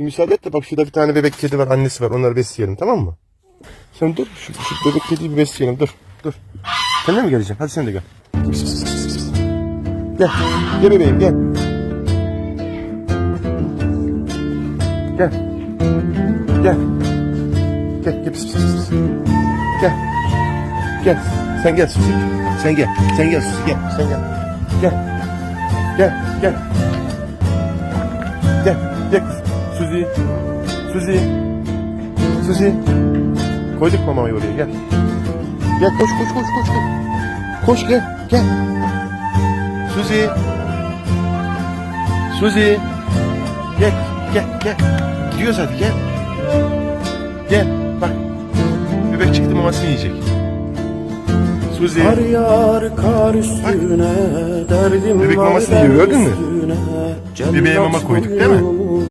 Bir müsaade et de bak şurada bir tane bebek kedi var annesi var onları besleyelim tamam mı? Sen dur şu, şu bebek kediyi bir besleyelim dur dur. Sen de mi geleceksin? Hadi sen de gel. Gel. Gel bebeğim gel. Gel. Gel. Gel gel. Gel. Gel. Sen gel Suzi. Sen gel. Sen gel Suzi gel. Sen gel. Gel. Gel. Gel. Gel. Gel kız. Suzi. Suzi. Suzi. Koyduk mamayı oraya gel. Gel koş koş koş koş. Koş, koş gel. Gel. Suzi. Suzi. Gel. Gel. Gel. Gidiyoruz hadi gel. Gel. Bak. Bebek çıktı mamasını yiyecek. Suzi. Kar yağar kar üstüne derdim Bebek mamasını yiyor, gördün mü? Bebeğe mama koyduk, değil mi?